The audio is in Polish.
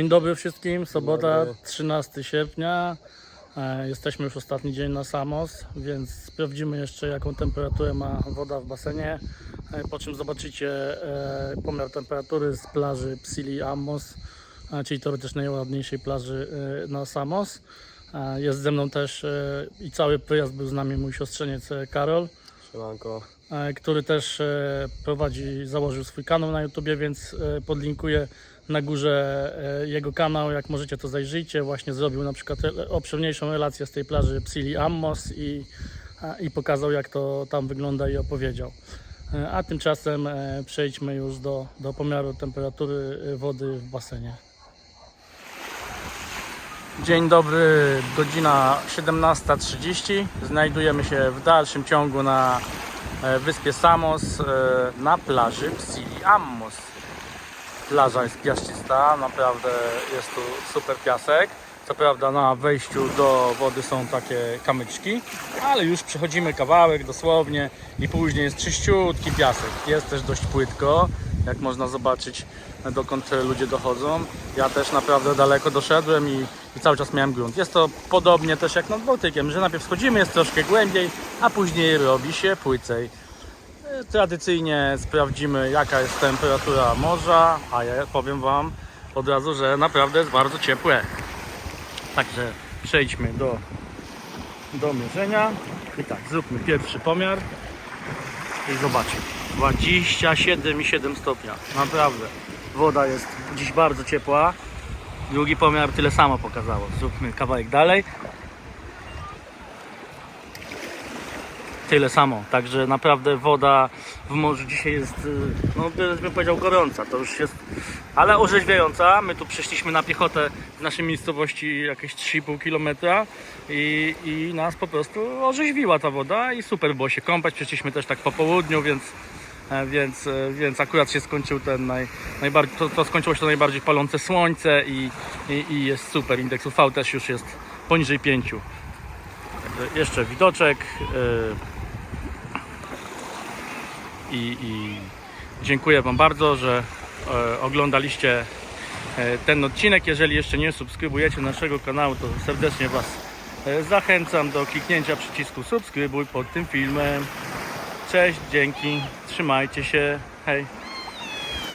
Dzień dobry wszystkim, sobota dobry. 13 sierpnia. E, Jesteśmy już ostatni dzień na Samos, więc sprawdzimy jeszcze jaką temperaturę ma woda w basenie. e, Po czym zobaczycie e, pomiar temperatury z plaży Psili Amos, e, czyli teoretycznie najładniejszej plaży e, na Samos. E, Jest ze mną też e, i cały wyjazd był z nami mój siostrzeniec e, Karol Siemanko. e, który też e, prowadzi, założył swój kanał na YouTubie, więc e, podlinkuję na górze jego kanał, jak możecie to zajrzyjcie. Właśnie zrobił na przykład obszerniejszą relację z tej plaży Psili Ammos i, i pokazał jak to tam wygląda i opowiedział. A tymczasem przejdźmy już do, do pomiaru temperatury wody w basenie. Dzień dobry, godzina 17.30. Znajdujemy się w dalszym ciągu na e, wyspie Samos e, na plaży Psili Ammos. Plaża jest piaszczysta, naprawdę jest tu super piasek. Co prawda na wejściu do wody są takie kamyczki, ale już przechodzimy kawałek dosłownie i później jest czyściutki piasek. Jest też dość płytko, jak można zobaczyć dokąd ludzie dochodzą. Ja też naprawdę daleko doszedłem i, i cały czas miałem grunt. Jest to podobnie też jak nad Bałtykiem, że najpierw schodzimy, jest troszkę głębiej, a później robi się płycej. Tradycyjnie sprawdzimy jaka jest temperatura morza, a ja powiem Wam od razu, że naprawdę jest bardzo ciepłe. Także przejdźmy do, do mierzenia. I tak, zróbmy pierwszy pomiar. I zobaczcie. 27,7 stopnia. Naprawdę. Woda jest dziś bardzo ciepła. Drugi pomiar tyle samo pokazało. Zróbmy kawałek dalej. Tyle samo. Także naprawdę woda w morzu dzisiaj jest, y, no bym powiedział gorąca. To już jest, ale orzeźwiająca. My tu przeszliśmy na piechotę w naszej miejscowości jakieś 3,5 km i, i nas po prostu orzeźwiła ta woda i super było się kąpać. Przeszliśmy też tak po południu, więc więc, e, więc akurat się skończył ten naj, najbardziej, to, to skończyło się to najbardziej palące słońce i, i, i jest super. Indeks UV też już jest poniżej 5. Także jeszcze widoczek e, i, i dziękuję Wam bardzo, że e, oglądaliście e, ten odcinek. Jeżeli jeszcze nie subskrybujecie naszego kanału, to serdecznie Was e, zachęcam do kliknięcia przycisku subskrybuj pod tym filmem. Cześć, dzięki, trzymajcie się, hej.